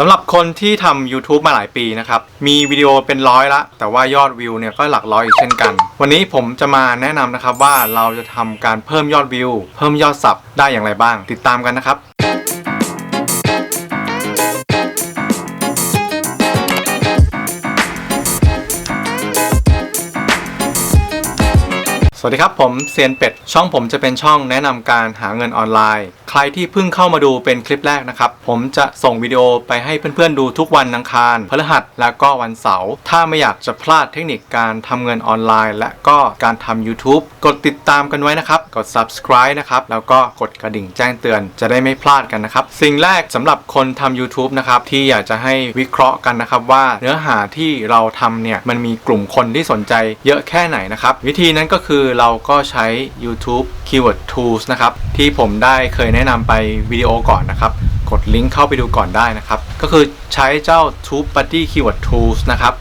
สำหรับคนที่ทำ YouTube มาหลายปีนะครับ มีวิดีโอเป็นร้อยละ แต่ว่ายอดวิวเนี่ยก็หลักร้อยอีกเช่นกัน วันนี้ผมจะมาแนะนำนะครับว่าเราจะทำการเพิ่มยอดวิว เพิ่มยอดสับได้อย่างไรบ้าง ติดตามกันนะครับสวัสดีครับผมเซียนเป็ด ช่องผมจะเป็นช่องแนะนำการหาเงินออนไลน์ใครที่เพิ่งเข้ามาดูเป็นคลิปแรกนะครับ ผมจะส่งวิดีโอไปให้เพื่อนๆดูทุกวันอังคาร พฤหัสและก็วันเสาร์ ถ้าไม่อยากจะพลาดเทคนิคการทำเงินออนไลน์ และก็การทำ YouTube กดติดตามกันไว้นะครับ กด subscribe นะครับ แล้วก็กดกระดิ่งแจ้งเตือนจะได้ไม่พลาดกันนะครับ สิ่งแรกสำหรับคนทำ YouTube นะครับ ที่อยากจะให้วิเคราะห์กันนะครับว่าเนื้อหาที่เราทำเนี่ยมันมีกลุ่มคนที่สนใจเยอะแค่ไหนนะครับ วิธีนั้นก็คือเราก็ใช้ YouTube Keyword Tools นะครับที่ผมได้เคยแนะนำไปวิดีโอก่อนนะครับ กดลิงก์เข้าไปดูก่อนได้นะครับ ก็คือใช้เจ้า Tube Buddy Keyword Tools นะครับ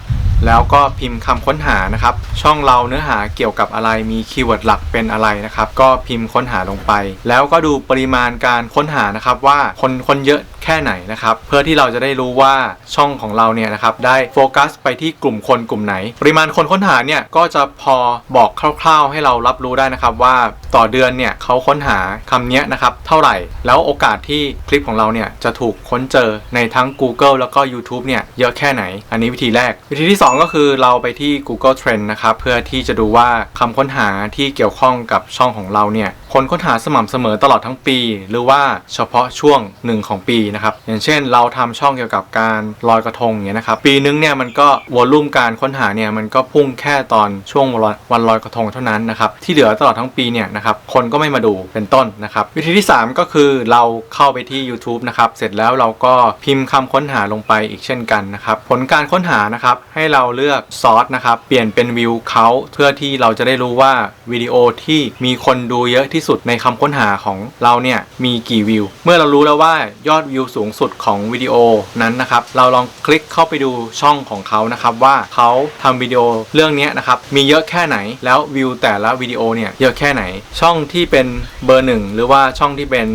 แล้วก็พิมพ์คำค้นหานะครับ ช่องเราเนื้อหาเกี่ยวกับอะไรมีคีย์เวิร์ดหลักเป็นอะไรนะครับ ก็พิมพ์ค้นหาลงไป แล้วก็ดูปริมาณการค้นหานะครับว่าคนคนเยอะแค่ไหนนะครับ เพื่อที่เราจะได้รู้ว่าช่องของเราเนี่ยนะครับได้โฟกัสไปที่กลุ่มคนกลุ่มไหน ปริมาณคนค้นหาเนี่ยก็จะพอบอกคร่าว ๆ ให้เรารับรู้ได้นะครับว่าต่อเดือนเนี่ยเขาค้นหาคำนี้นะครับเท่าไหร่ แล้วโอกาสที่คลิปของเราเนี่ยจะถูกค้นเจอในทั้ง Google แล้วก็ YouTube เนี่ยเยอะแค่ไหน อันนี้วิธีแรก วิธีที่2 ก็คือเราไปที่ Google Trend นะครับเพื่อที่จะดูว่าคำค้นหาที่เกี่ยวข้องกับช่องของเราเนี่ยคนค้นหาสม่ำเสมอตลอดทั้งปี หรือว่าเฉพาะช่วงหนึ่งของปีนะครับอย่างเช่นเราทำช่องเกี่ยวกับการลอยกระทงเงี้ยนะครับปีนึงเนี่ยมันก็วอลลุ่มการค้นหาเนี่ยมันก็พุ่งแค่ตอนช่วงวันลอยกระทงเท่านั้นนะครับที่เหลือตลอดทั้งปีเนี่ยนะครับคนก็ไม่มาดูเป็นต้นนะครับวิธีที่ 3 ก็คือเราเข้าไปที่ YouTube นะครับเสร็จแล้วเราก็พิมพ์คำค้นหาลงไปอีกเช่นกันนะครับผลการค้นหานะครับให้เราเลือกซอสนะครับ เปลี่ยนเป็นวิวเขาเพื่อที่เราจะได้รู้ว่าวิดีโอที่มีคนดูเยอะที่สุดในคำค้นหาของเราเนี่ยมีกี่วิว เมื่อเรารู้แล้วว่ายอดวิวสูงสุดของวิดีโอนั้นนะครับ เราลองคลิกเข้าไปดูช่องของเขานะครับว่าเขาทำวิดีโอเรื่องนี้นะครับมีเยอะแค่ไหนแล้ววิวแต่ละวิดีโอเนี่ยเยอะแค่ไหน ช่องที่เป็นเบอร์หนึ่งหรือว่าช่องที่เป็น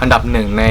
อันดับหนึ่งใน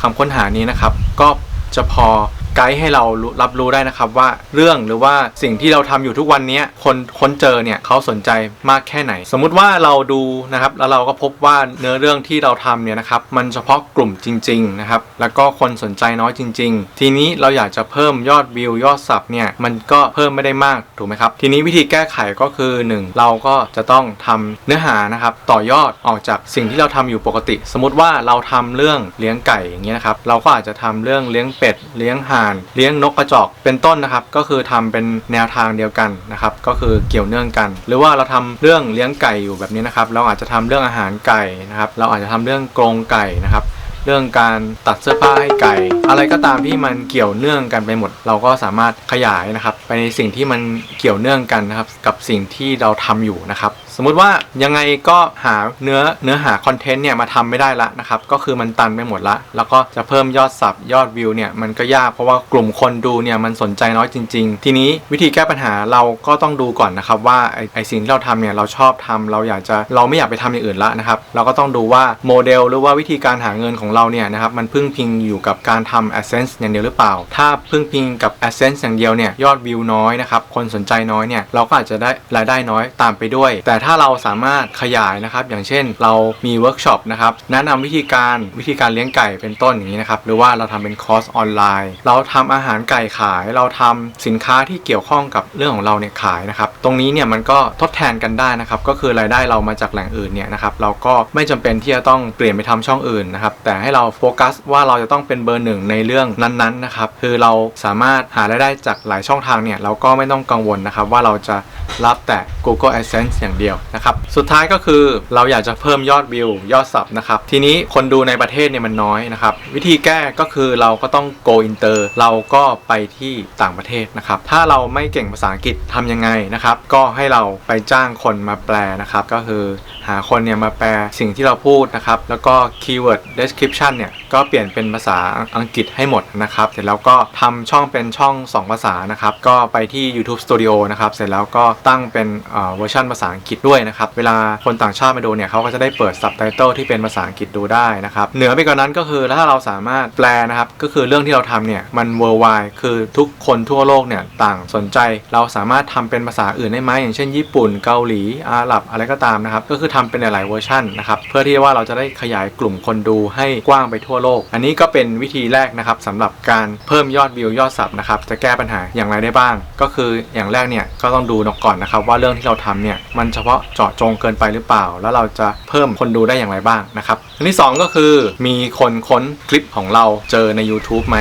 คำค้นหานี้นะครับ ก็จะพอ ไกด์ให้เรารับรู้ได้นะครับว่าเรื่องหรือว่าสิ่งที่เราทำอยู่ทุกวันนี้คนค้นเจอเนี่ยเขาสนใจมากแค่ไหน สมมุติว่าเราดูนะครับแล้วเราก็พบว่าเนื้อเรื่องที่เราทำเนี่ยนะครับมันเฉพาะกลุ่มจริงๆนะครับแล้วก็คนสนใจน้อยจริง ๆ ทีนี้เราอยากจะเพิ่มยอดวิวยอดสับเนี่ยมันก็เพิ่มไม่ได้มากถูกไหมครับทีนี้วิธีแก้ไขก็คือ 1 เราก็จะต้องทำเนื้อหานะครับต่อยอดออกจากสิ่งที่เราทำอยู่ปกติ สมมติว่าเราทำเรื่องเลี้ยงไก่อย่างเงี้ยนะครับเราก็อาจจะทำเรื่องเลี้ยงเป็ดเลี้ยงห่านเลี้ยงนกกระจอกเป็นต้นนะครับ ก็คือทำเป็นแนวทางเดียวกันนะครับ ก็คือเกี่ยวเนื่องกัน หรือว่าเราทำเรื่องเลี้ยงไก่อยู่แบบนี้นะครับ เราอาจจะทำเรื่องอาหารไก่นะครับ เราอาจจะทำเรื่องกรงไก่นะครับเรื่องการตัดเสื้อผ้าให้ไก่ อะไรก็ตามที่มันเกี่ยวเนื่องกันไปหมด เราก็สามารถขยายนะครับ ไปในสิ่งที่มันเกี่ยวเนื่องกันนะครับ กับสิ่งที่เราทำอยู่นะครับ มมุติว่ายังไงก็หาเนื้อเนื้อหาคอนเทนต์เนี่ยมาทำไม่ได้ละนะครับก็คือมันตันไปหมดละ แล้วก็จะเพิ่มยอดสับยอดวิวเนี่ยมันก็ยากเพราะว่ากลุ่มคนดูเนี่ยมันสนใจน้อยจริง ๆ ทีนี้วิธีแก้ปัญหาเราก็ต้องดูก่อนนะครับว่าไอไอสิ่งที่เราทำเนี่ยเราชอบทำเราอยากจะเราไม่อยากไปทำอย่างอื่นละนะครับเราก็ต้องดูว่าโมเดลหรือว่าวิธีการหาเงินของเราเนี่ยนะครับมันพึ่งพิงอยู่กับการทำ AdSense อย่างเดียวหรือเปล่า ถ้าพึ่งพิงกับ AdSense อย่างเดียวเนี่ยยอดวิวน้อยนะครับคนสนใจน้อยเนี่ยเราก็อาจจะได้รายได้น้อยตามไปด้วย แต่ถ้าาเราสามารถขยายนะครับ อย่างเช่นเรามีเวิร์กช็อปนะครับแนะนำวิธีการวิธีการเลี้ยงไก่เป็นต้นอย่างนี้นะครับหรือว่าเราทำเป็นคอร์สออนไลน์ เราทำอาหารไก่ขาย เราทำสินค้าที่เกี่ยวข้องกับเรื่องของเราเนี่ยขายนะครับ ตรงนี้เนี่ยมันก็ทดแทนกันได้นะครับ ก็คือรายได้เรามาจากแหล่งอื่นเนี่ยนะครับ เราก็ไม่จำเป็นที่จะต้องเปลี่ยนไปทำช่องอื่นนะครับ แต่ให้เราโฟกัสว่าเราจะต้องเป็นเบอร์หนึ่งในเรื่องนั้นๆนะครับ คือเราสามารถหารายได้จากหลายช่องทางเนี่ย เราก็ไม่ต้องกังวลนะครับว่าเราจะรับแต่ Google AdSense อย่างเดียวนะครับ สุดท้ายก็คือเราอยากจะเพิ่มยอดวิวยอดสับนะครับ ทีนี้คนดูในประเทศเนี่ยมันน้อยนะครับ วิธีแก้ก็คือเราก็ต้อง go inter เราก็ไปที่ต่างประเทศนะครับ ถ้าเราไม่เก่งภาษาอังกฤษทำยังไงนะครับ ก็ให้เราไปจ้างคนมาแปลนะครับ ก็คือาคนเนี่ยมาแปลสิ่งที่เราพูดนะครับ แล้วก็ keyword description เนี่ย ก็เปลี่ยนเป็นภาษาอังกฤษให้หมดนะครับ เสร็จแล้วก็ทำช่องเป็นช่อง 2 ภาษานะครับ ก็ไปที่ YouTube Studio นะครับ เสร็จแล้วก็ตั้งเป็นเวอร์ชันภาษาอังกฤษด้วยนะครับ เวลาคนต่างชาติมาดูเนี่ยเขาก็จะได้เปิด subtitle ที่เป็นภาษาอังกฤษดูได้นะครับ เหนือไปกว่านั้นก็คือถ้าเราสามารถแปลนะครับ ก็คือเรื่องที่เราทำเนี่ยมัน worldwide คือทุกคนทั่วโลกเนี่ยต่างสนใจ เราสามารถทำเป็นภาษาอื่นได้ไหมอย่างเช่น ญี่ปุ่น เกาหลี อาหรับ อะไรก็ตามนะครับ ก็คือททำเป็นหลายๆเวอร์ชันนะครับเพื่อที่ว่าเราจะได้ขยายกลุ่มคนดูให้กว้างไปทั่วโลก อันนี้ก็เป็นวิธีแรกนะครับสำหรับการเพิ่มยอดวิวยอดสับนะครับจะแก้ปัญหาอย่างไรได้บ้าง ก็คืออย่างแรกเนี่ยก็ต้องดูนก่อนนะครับว่าเรื่องที่เราทำเนี่ยมันเฉพาะเจาะจงเกินไปหรือเปล่า แล้วเราจะเพิ่มคนดูได้อย่างไรบ้างนะครับอันที่สองก็คือมีคนค้นคลิปของเราเจอใน YouTube ไหม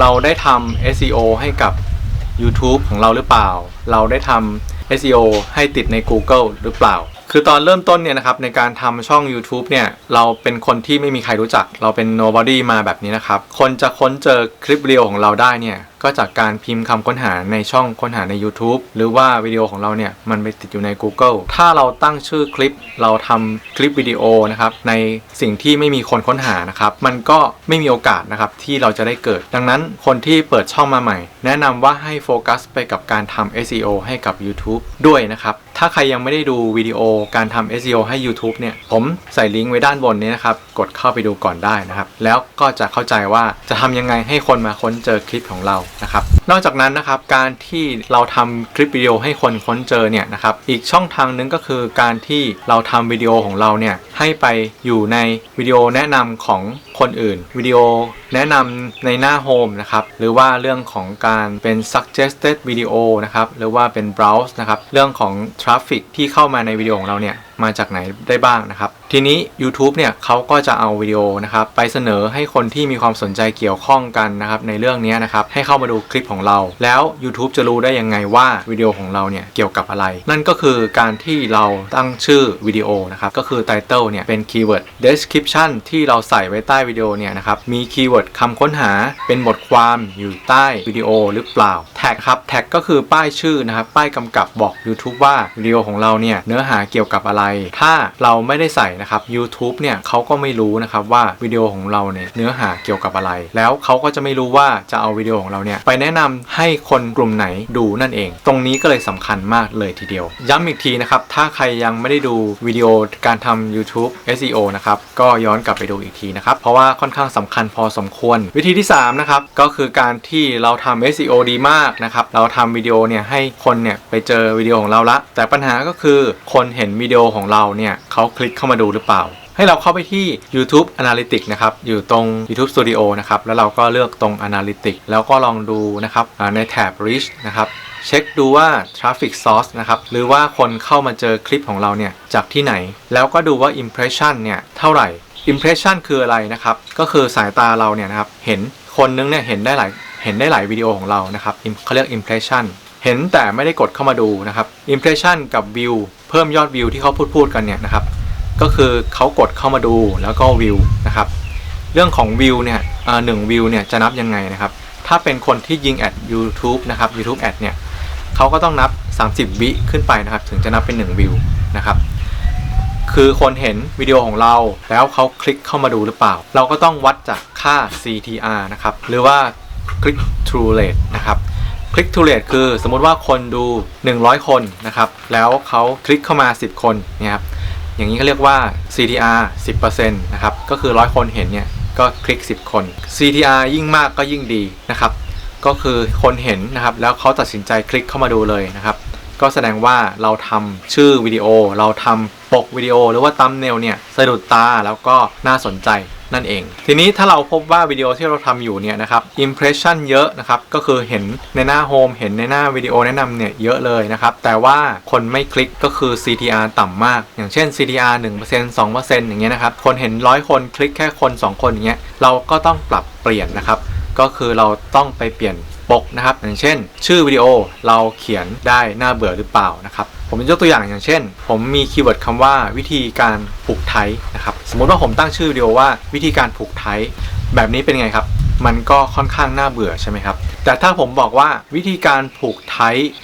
เราได้ทำ SEO ให้กับ YouTube ของเราหรือเปล่า เราได้ทำ SEO ให้ติดใน Google หรือเปล่า คือตอนเริ่มต้นเนี่ยนะครับในการทำช่อง YouTube เนี่ยเราเป็นคนที่ไม่มีใครรู้จัก เราเป็น nobody มาแบบนี้นะครับ คนจะค้นเจอคลิปวิดีโอของเราได้เนี่ยก็จากการพิมพ์คำค้นหาในช่องค้นหาใน YouTube หรือว่าวิดีโอของเราเนี่ยมันไปติดอยู่ใน Google ถ้าเราตั้งชื่อคลิปเราทำคลิปวิดีโอนะครับในสิ่งที่ไม่มีคนค้นหานะครับมันก็ไม่มีโอกาสนะครับที่เราจะได้เกิด ดังนั้นคนที่เปิดช่องมาใหม่ แนะนำว่าให้โฟกัสไปกับการทำ SEO ให้กับ YouTube ด้วยนะครับ ถ้าใครยังไม่ได้ดูวิดีโอการทำ SEO ให้ YouTube เนี่ย ผมใส่ลิงก์ไว้ด้านบนนี้นะครับ กดเข้าไปดูก่อนได้นะครับ แล้วก็จะเข้าใจว่าจะทำยังไงให้คนมาค้นเจอคลิปของเรานะครับ นอกจากนั้นนะครับ การที่เราทำคลิปวิดีโอให้คนค้นเจอเนี่ยนะครับ อีกช่องทางหนึงก็คือการที่เราทำวิดีโอของเราเนี่ยให้ไปอยู่ในวิดีโอแนะนำของคนอื่น วิดีโอแนะนำในหน้าโฮมนะครับหรือว่าเรื่องของการเป็น suggested video นะครับหรือว่าเป็น browse นะครับเรื่องของทราฟิกที่เข้ามาในวิดีโอของเราเนี่ยมาจากไหนได้บ้างนะครับ ทีนี้ YouTube เนี่ยเขาก็จะเอาวิดีโอนะครับไปเสนอให้คนที่มีความสนใจเกี่ยวข้องกันนะครับในเรื่องนี้นะครับให้เข้ามาดูคลิปของเรา แล้ว YouTube จะรู้ได้ยังไงว่าวิดีโอของเราเนี่ยเกี่ยวกับอะไร นั่นก็คือการที่เราตั้งชื่อวิดีโอนะครับก็คือ title เนี่ยเป็นคีย์เวิร์ด description ที่เราใส่ไว้ใต้วิดีโอเนี่ยนะครับมีคีย์เวิร์ดคำค้นหาเป็นบทความอยู่ใต้วิดีโอหรือเปล่า tag ครับ tag ก็คือป้ายชื่อนะครับป้ายกำกับบอก YouTube ว่าวิดีโอของเราเนี่ยเนื้อหาเกี่ยวกับอะไรถ้าเราไม่ได้ใส่นะครับ YouTube เนี่ยเขาก็ไม่รู้นะครับว่าวิดีโอของเราเนี่ยเนื้อหาเกี่ยวกับอะไร แล้วเขาก็จะไม่รู้ว่าจะเอาวิดีโอของเราเนี่ยไปแนะนำให้คนกลุ่มไหนดูนั่นเอง ตรงนี้ก็เลยสำคัญมากเลยทีเดียว ย้ำอีกทีนะครับ ถ้าใครยังไม่ได้ดูวิดีโอการทำ YouTube SEO นะครับ ก็ย้อนกลับไปดูอีกทีนะครับ เพราะว่าค่อนข้างสำคัญพอสมควร วิธีที่3นะครับก็คือการที่เราทำ SEO ดีมากนะครับเราทำวิดีโอเนี่ยให้คนเนี่ยไปเจอวิดีโอของเราละแต่ปัญหาก็คือคนเห็นวิดีโอของเราเนี่ยเขาคลิกเข้ามาดูหรือเปล่า ให้เราเข้าไปที่ YouTube Analytics นะครับ อยู่ตรง YouTube Studio นะครับ แล้วเราก็เลือกตรง Analytics แล้วก็ลองดูนะครับในแถบ Reach นะครับเช็คดูว่า Traffic Source นะครับ หรือว่าคนเข้ามาเจอคลิปของเราเนี่ย จากที่ไหน แล้วก็ดูว่า Impression เนี่ย เท่าไหร่ Impression คืออะไรนะครับ ก็คือสายตาเราเนี่ยนะครับ เห็นคนนึงเนี่ย เห็นได้หลาย เห็นได้หลายวิดีโอของเรานะครับเขาเรียก Impression เห็นแต่ไม่ได้กดเข้ามาดูนะครับ Impression กับ View เพิ่มยอดวิวที่เขาพูดพูดกันเนี่ยนะครับ ก็คือเขากดเข้ามาดูแล้วก็วิวนะครับ เรื่องของวิวเนี่ยหนึ่งวิวเนี่ยจะนับยังไงนะครับ ถ้าเป็นคนที่ยิงแอด YouTube นะครับ YouTube Ad เนี่ยเขาก็ต้องนับ 30 วิขึ้นไปนะครับ ถึงจะนับเป็น1วิวนะครับคือคนเห็นวิดีโอของเราแล้วเขาคลิกเข้ามาดูหรือเปล่า เราก็ต้องวัดจากค่า CTR นะครับ หรือว่า click through rate นะครับ click through rate คือสมมุติว่าคนดู 100 คนนะครับ แล้วเขาคลิกเข้ามา 10 คนเนี่ยครับอย่างนี้เขาเรียกว่า CTR 10%นะครับก็คือ 100 คนเห็นเนี่ยก็คลิก 10 คน CTR ยิ่งมากก็ยิ่งดีนะครับ ก็คือคนเห็นนะครับ แล้วเขาตัดสินใจคลิกเข้ามาดูเลยนะครับ ก็แสดงว่าเราทำชื่อวิดีโอ เราทำปกวิดีโอ หรือว่าตัมเนลเนี่ยสะดุดตาแล้วก็น่าสนใจ นั่นเอง ทีนี้ถ้าเราพบว่าวิดีโอที่เราทำอยู่เนี่ยนะครับ impression เยอะนะครับ ก็คือเห็นในหน้าโฮมเห็นในหน้าวิดีโอแนะนำเนี่ยเยอะเลยนะครับ แต่ว่าคนไม่คลิกก็คือ CTR ต่ำมาก อย่างเช่น CTR 1% 2%อย่างเงี้ยนะครับ คนเห็นร้อยคนคลิกแค่คน 2 คนอย่างเงี้ย เราก็ต้องปรับเปลี่ยนนะครับ ก็คือเราต้องไปเปลี่ยนปกนะครับ อย่างเช่น ชื่อวิดีโอเราเขียนได้น่าเบื่อหรือเปล่านะครับ ผมยกตัวอย่างอย่างเช่น ผมมีคีย์เวิร์ดคำว่าวิธีการผูกไทยนะครับสมมติว่าผมตั้งชื่อวิดีโอว่าวิธีการผูกไทยแบบนี้เป็นไงครับ มันก็ค่อนข้างน่าเบื่อใช่ไหมครับ แต่ถ้าผมบอกว่าวิธีการผูกไท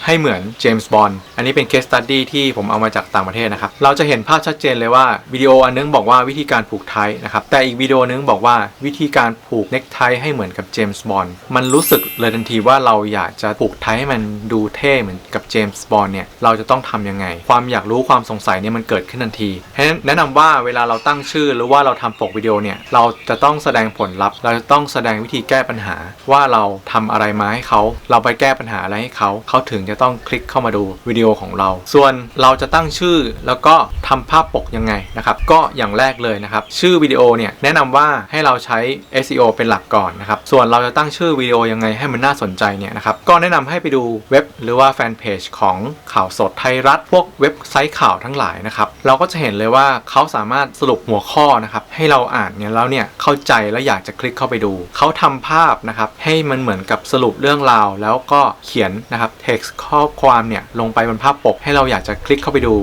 ให้เหมือนเจมส์บอนด์อันนี้เป็นเคสตัดดี้ที่ผมเอามาจากต่างประเทศนะครับ เราจะเห็นภาพชัดเจนเลยว่าวิดีโออันนึงบอกว่าวิธีการผูกไทนะครับ แต่อีกวิดีโอนึงบอกว่าวิธีการผูกเน็กไทให้เหมือนกับเจมส์บอนด์มันรู้สึกเลยทันทีว่าเราอยากจะผูกไทให้มันดูเท่เหมือนกับเจมส์บอนด์เนี่ยเราจะต้องทำยังไง ความอยากรู้ความสงสัยเนี่ยมันเกิดขึ้นทันทีฉะนั้นแนะนำว่าเวลาเราตั้งชื่อหรือว่าเราทำปกวิดีโอเนี่ยเราจะต้องแสดงผลลัพธ์ เราจะต้องแสดงวิธีแก้ปัญหาว่าเราทำอะไรมาให้เขา เราไปแก้ปัญหาอะไรให้เขา เขาถึงจะต้องคลิกเข้ามาดูวิดีโอของเรา ส่วนเราจะตั้งชื่อแล้วก็ทำภาพปกยังไงนะครับ ก็อย่างแรกเลยนะครับ ชื่อวิดีโอเนี่ยแนะนำว่าให้เราใช้ SEO เป็นหลักก่อนนะครับ ส่วนเราจะตั้งชื่อวิดีโอยังไงให้มันน่าสนใจเนี่ยนะครับ ก็แนะนำให้ไปดูเว็บหรือว่าแฟนเพจของข่าวสดไทยรัฐ พวกเว็บไซต์ข่าวทั้งหลายนะครับ เราก็จะเห็นเลยว่าเขาสามารถสรุปหัวข้อนะครับ ให้เราอ่านเนี่ยแล้วเนี่ยเข้าใจแล้วอยากจะคลิกเข้าไปดู เขาทำภาพนะครับให้มันเหมือนกับสรุปเรื่องราว แล้วก็เขียนนะครับ text ข้อความเนี่ยลงไปบนภาพปกให้เราอยากจะคลิกเข้าไปดู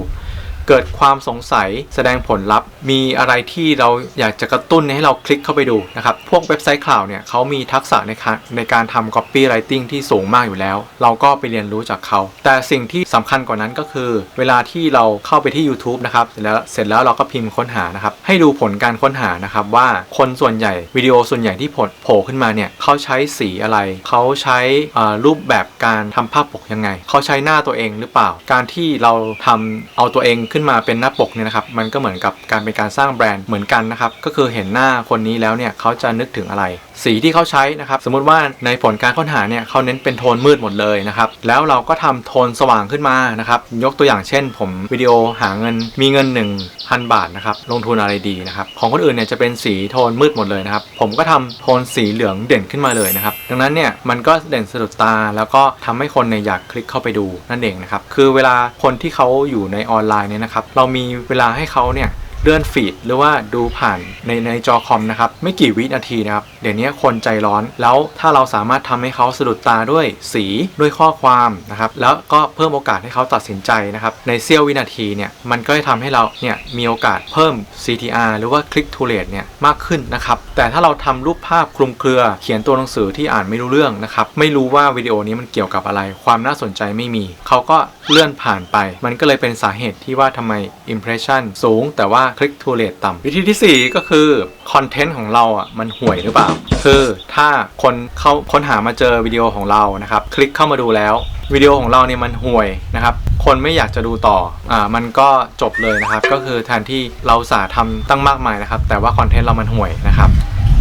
เกิดความสงสัยแสดงผลลัพธ์ มีอะไรที่เราอยากจะกระตุ้นให้เราคลิกเข้าไปดูนะครับ พวกเว็บไซต์ข่าวเนี่ยเขามีทักษะในการในการทำ copywriting ที่สูงมากอยู่แล้ว เราก็ไปเรียนรู้จากเขา แต่สิ่งที่สำคัญกว่านั้นก็คือ เวลาที่เราเข้าไปที่ YouTube นะครับแล้วเสร็จแล้วเราก็พิมพ์ค้นหานะครับ ให้ดูผลการค้นหานะครับว่าคนส่วนใหญ่วิดีโอส่วนใหญ่ที่ผลโผล่ขึ้นมาเนี่ยเขาใช้สีอะไรเขาใช้อ่ารูปแบบการทำภาพปกยังไงเขาใช้หน้าตัวเองหรือเปล่า การที่เราทำเอาตัวเองขึ้นึ้นมาเป็นหน้าปกเนี่ยนะครับมันก็เหมือนกับการเป็นการสร้างแบรนด์เหมือนกันนะครับก็คือเห็นหน้าคนนี้แล้วเนี่ยเขาจะนึกถึงอะไร สีที่เขาใช้นะครับสมมุติว่าในผลการค้นหาเนี่ยเขาเน้นเป็นโทนมืดหมดเลยนะครับแล้วเราก็ทำโทนสว่างขึ้นมานะครับยกตัวอย่างเช่น ผมวิดีโอหาเงินมีเงิน 1,000 บาทนะครับลงทุนอะไรดีนะครับของคนอื่นเนี่ยจะเป็นสีโทนมืดหมดเลยนะครับผมก็ทำโทนสีเหลืองเด่นขึ้นมาเลยนะครับดังนั้นเนี่ยมันก็เด่นสะดุดตา แล้วก็ทำให้คนเนี่ยอยากคลิกเข้าไปดูนั่นเองนะครับคือเวลาคนที่เขาอยู่ในออนไลน์เนี่ยนะครับ เรามีเวลาให้เขาเนี่ย เลื่อนฟีดหรือว่าดูผ่านในในจอคอมนะครับ ไม่กี่วินาทีนะครับ เดี๋ยวนี้คนใจร้อนแล้วถ้าเราสามารถทำให้เขาสะดุดตาด้วยสีด้วยข้อความนะครับ แล้วก็เพิ่มโอกาสให้เขาตัดสินใจนะครับ ในเสี้ยววินาทีเนี่ย มันก็จะทำให้เราเนี่ยมีโอกาสเพิ่ม CTR หรือว่า click to rate เนี่ยมากขึ้นนะครับ แต่ถ้าเราทำรูปภาพคลุมเครือ เขียนตัวหนังสือที่อ่านไม่รู้เรื่องนะครับ ไม่รู้ว่าวิดีโอนี้มันเกี่ยวกับอะไร ความน่าสนใจไม่มี เขาก็เลื่อนผ่านไป มันก็เลยเป็นสาเหตุที่ว่าทำไม impression สูง แต่ว่าคลิกทูเลตต่ำวิธีที่ 4 ก็คือคอนเทนต์ของเราอะมันห่วยหรือเปล่า คือถ้าคนเข้าค้นหามาเจอวิดีโอของเรานะครับ คลิกเข้ามาดูแล้ววิดีโอของเราเนี่ยมันห่วยนะครับ คนไม่อยากจะดูต่อ อ่า มันก็จบเลยนะครับ ก็คือแทนที่เราสาทำตั้งมากมายนะครับ แต่ว่าคอนเทนต์เรามันห่วยนะครับ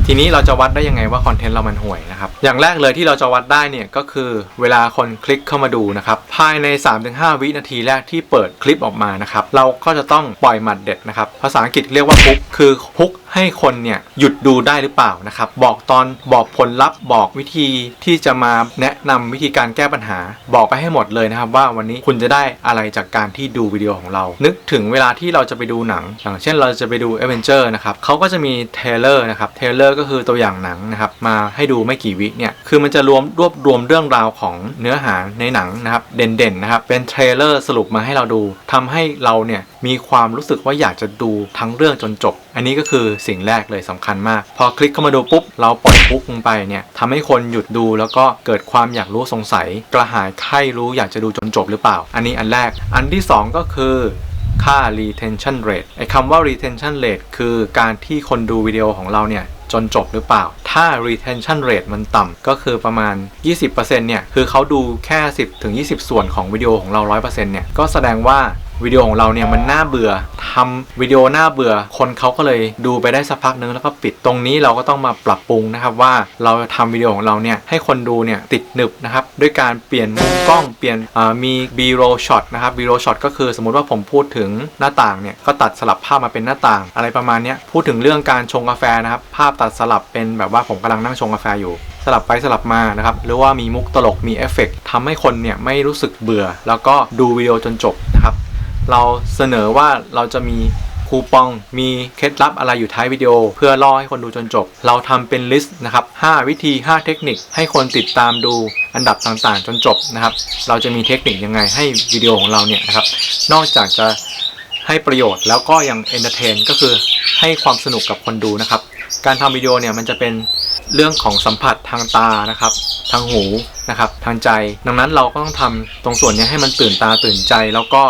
ทีนี้เราจะวัดได้ยังไงว่าคอนเทนต์เรามันห่วยนะครับ อย่างแรกเลยที่เราจะวัดได้เนี่ยก็คือเวลาคนคลิกเข้ามาดูนะครับภายใน 3-5 วินาทีแรกที่เปิดคลิปออกมานะครับเราก็จะต้องปล่อยหมัดเด็ดนะครับภาษาอังกฤษเรียกว่าฮุกคือฮุกให้คนเนี่ยหยุดดูได้หรือเปล่านะครับ บอกตอนบอกผลลัพธ์บอกวิธีที่จะมาแนะนำวิธีการแก้ปัญหา บอกไปให้หมดเลยนะครับ ว่าวันนี้คุณจะได้อะไรจากการที่ดูวิดีโอของเรา นึกถึงเวลาที่เราจะไปดูหนัง อย่างเช่นเราจะไปดู a v e n g e r นะครับเขาก็จะมีเทเลอร์นะครับเทเลอร์ก็คือตัวอย่างหนังนะครับมาให้ดูไม่กี่วิเนี่ยคือมันจะรวมรวบรวมเรื่องราวของเนื้อหาในหนังนะครับเด่นๆนะครับเป็นเทเลอร์สรุปมาให้เราดูทำให้เราเนี่ยมีความรู้สึกว่าอยากจะดูทั้งเรื่องจนจบ อันนี้ก็คือสิ่งแรกเลยสำคัญมาก พอคลิกเข้ามาดูปุ๊บ เราปล่อยปุ๊บลงไปเนี่ยทำให้คนหยุดดูแล้วก็เกิดความอยากรู้สงสัย กระหายใคร่รู้อยากจะดูจนจบหรือเปล่า อันนี้อันแรก อันที่สองก็คือค่า retention rate ไอ้คำว่า retention rate คือการที่คนดูวิดีโอของเราเนี่ยจนจบหรือเปล่า ถ้า retention rate มันต่ำก็คือประมาณ 20%เนี่ย คือเขาดูแค่ 10ถึง20 ส่วนของวิดีโอของเรา 100%เนี่ย ก็แสดงว่า วิดีโอของเราเนี่ยมันน่าเบื่อทำวิดีโอน่าเบื่อ คนเขาก็เลยดูไปได้สักพักนึงแล้วก็ปิดตรงนี้เราก็ต้องมาปรับปรุงนะครับว่าเราจะทำวิดีโอของเราเนี่ยให้คนดูเนี่ยติดหนึบนะครับด้วยการเปลี่ยนมุมกล้องเปลี่ยนมี B-roll shot นะครับ B-roll shot ก็คือสมมุติว่าผมพูดถึงหน้าต่างเนี่ยก็ตัดสลับภาพมาเป็นหน้าต่าง อะไรประมาณนี้พูดถึงเรื่องการชงกาแฟนะครับภาพตัดสลับเป็นแบบว่าผมกำลังนั่งชงกาแฟอยู่สลับไปสลับมานะครับหรือว่ามีมุกตลกมีเอฟเฟกต์ทำให้คนเนี่ยไม่รู้สึกเบื่อ แล้วก็ดูวิดีโอจนจบ เราเสนอว่าเราจะมีคูปองมีเคล็ดลับอะไรอยู่ท้ายวิดีโอ เพื่อล่อให้คนดูจนจบ เราทำเป็นลิสต์นะครับ 5 วิธี 5 เทคนิค ให้คนติดตามดูอันดับต่างๆ จนจบนะครับ เราจะมีเทคนิคยังไงให้วิดีโอของเราเนี่ยนะครับ นอกจากจะให้ประโยชน์แล้วก็ยังเอนเตอร์เทนก็คือให้ความสนุกกับคนดูนะครับ การทำวิดีโอเนี่ยมันจะเป็นเรื่องของสัมผัสทางตานะครับ ทางหูนะครับ ทางใจ ดังนั้นเราก็ต้องทำตรงส่วนนี้ให้มันตื่นตาตื่นใจแล้วก็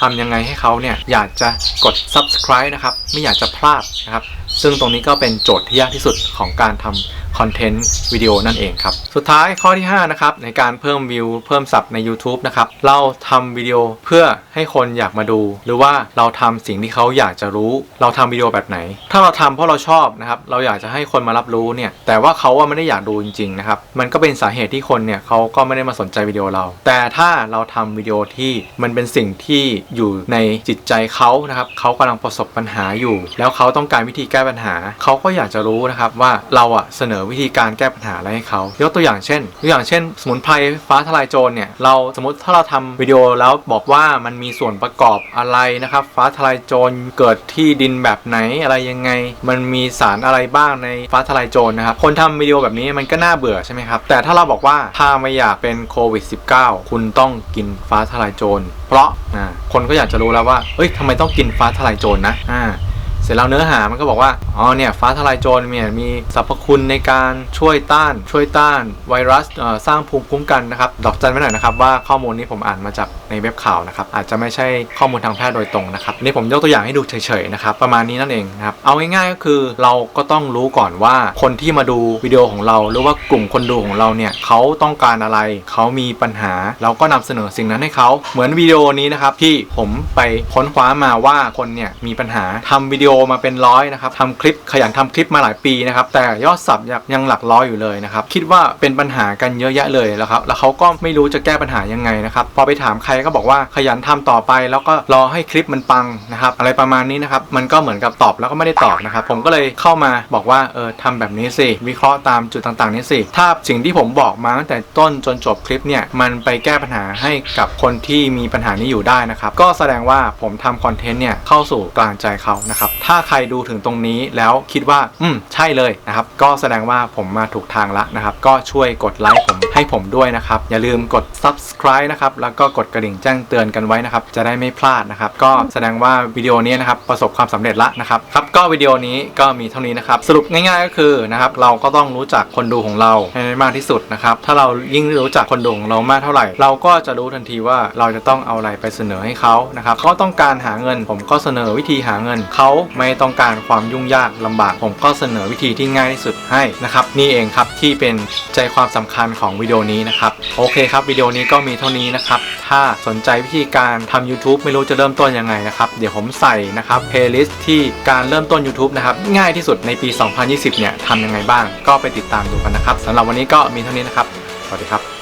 ทำยังไงให้เขาเนี่ยอยากจะกด subscribe นะครับ ไม่อยากจะพลาดนะครับ ซึ่งตรงนี้ก็เป็นโจทย์ที่ยากที่สุดของการทำ คอนเทนต์วิดีโอนั่นเองครับ สุดท้ายข้อที่ 5 นะครับ ในการเพิ่มวิวเพิ่มสับใน YouTube นะครับ เราทำวิดีโอเพื่อให้คนอยากมาดู หรือว่าเราทำสิ่งที่เขาอยากจะรู้ เราทำวิดีโอแบบไหน ถ้าเราทำเพราะเราชอบนะครับ เราอยากจะให้คนมารับรู้เนี่ย แต่ว่าเขาว่าไม่ได้อยากดูจริงๆนะครับ มันก็เป็นสาเหตุที่คนเนี่ยเขาก็ไม่ได้มาสนใจวิดีโอเรา แต่ถ้าเราทำวิดีโอที่มันเป็นสิ่งที่อยู่ในจิตใจเขานะครับเขากำลังประสบปัญหาอยู่ แล้วเขาต้องการวิธีแก้ปัญหา เขาก็อยากจะรู้นะครับว่าเราอะเสนอวิธีการแก้ปัญหาอะไรให้เขายกตัวอย่างเช่นตัวอย่างเช่น สมุนไพรฟ้าทลายโจรเนี่ยเราสมมติถ้าเราทำวิดีโอแล้วบอกว่ามันมีส่วนประกอบอะไรนะครับ ฟ้าทลายโจรเกิดที่ดินแบบไหนอะไรยังไง มันมีสารอะไรบ้างในฟ้าทลายโจรนะครับคนทำวิดีโอแบบนี้มันก็น่าเบื่อใช่ไหมครับแต่ถ้าเราบอกว่าถ้าไม่อยากเป็นโควิด -19 คุณต้องกินฟ้าทลายโจรเพราะคนก็อยากจะรู้แล้วว่าเอ้ยทำไมต้องกินฟ้าทลายโจรนะอ่า เสร็จแล้วเนื้อหามันก็บอกว่า อ๋อเนี่ยฟ้าทลายโจรเนี่ยมีสรรพคุณในการช่วยต้าน ช่วยต้านไวรัสสร้างภูมิคุ้มกันนะครับ ดอกจันไว้หน่อยนะครับว่าข้อมูลนี้ผมอ่านมาจากในเว็บข่าวนะครับ อาจจะไม่ใช่ข้อมูลทางแพทย์โดยตรงนะครับ นี่ผมยกตัวอย่างให้ดูเฉยๆนะครับ ประมาณนี้นั่นเองนะครับ เอาง่ายๆก็คือเราก็ต้องรู้ก่อนว่าคนที่มาดูวิดีโอของเรา หรือว่ากลุ่มคนดูของเราเนี่ยเขาต้องการอะไร เขามีปัญหา เราก็นำเสนอสิ่งนั้นให้เขาเหมือนวิดีโอนี้นะครับที่ผมไปค้นคว้ามาว่าคนเนี่ยมีปัญหาทำวิดีโอมาเป็นร้อยนะครับทำคลิปขยันทำคลิปมาหลายปีนะครับแต่ยอดสับยังหลักร้อยอยู่เลยนะครับคิดว่าเป็นปัญหากันเยอะแยะเลยแล้วครับแล้วเขาก็ไม่รู้จะแก้ปัญหายังไงนะครับพอไปถามใครก็บอกว่าขยันทำต่อไป แล้วก็รอให้คลิปมันปังนะครับอะไรประมาณนี้นะครับมันก็เหมือนกับตอบแล้วก็ไม่ได้ตอบนะครับผมก็เลยเข้ามาบอกว่าเออทำแบบนี้สิวิเคราะห์ตามจุดต่างๆนี้สิถ้าสิ่งที่ผมบอกมาตั้งแต่ต้นจนจบคลิปเนี่ยมันไปแก้ปัญหาให้กับคนที่มีปัญหานี้อยู่ได้นะครับก็แสดงว่าผมทำคอนเทนต์เนี่ยเข้าสู่กลางใจเขานะครับถ้าใครดูถึงตรงนี้แล้วคิดว่า อืม ใช่เลยนะครับ ก็แสดงว่าผมมาถูกทางละนะครับ ก็ช่วยกดไลค์ผมให้ผมด้วยนะครับ อย่าลืมกด subscribe นะครับ แล้วก็กดกระดิ่งแจ้งเตือนกันไว้นะครับ จะได้ไม่พลาดนะครับ ก็แสดงว่าวิดีโอนี้นะครับประสบความสำเร็จละนะครับ ครับ ก็วิดีโอนี้ก็มีเท่านี้นะครับ สรุปง่ายๆก็คือนะครับ เราก็ต้องรู้จักคนดูของเราให้มากที่สุดนะครับ ถ้าเรายิ่งรู้จักคนดูของเรามากเท่าไหร่ เราก็จะรู้ทันทีว่าเราจะต้องเอาอะไรไปเสนอให้เขานะครับเขาต้องการหาเงิน ผมก็เสนอวิธีหาเงินเขาไม่ต้องการความยุ่งยากลำบาก ผมก็เสนอวิธีที่ง่ายที่สุดให้นะครับ นี่เองครับที่เป็นใจความสำคัญของวิดีโอนี้นะครับ โอเคครับวิดีโอนี้ก็มีเท่านี้นะครับ ถ้าสนใจวิธีการทำ YouTube ไม่รู้จะเริ่มต้นยังไงนะครับ เดี๋ยวผมใส่นะครับ playlist ที่การเริ่มต้น YouTube นะครับง่ายที่สุดในปี 2020 เนี่ยทำยังไงบ้าง ก็ไปติดตามดูกันนะครับสำหรับวันนี้ก็มีเท่านี้นะครับ สวัสดีครับ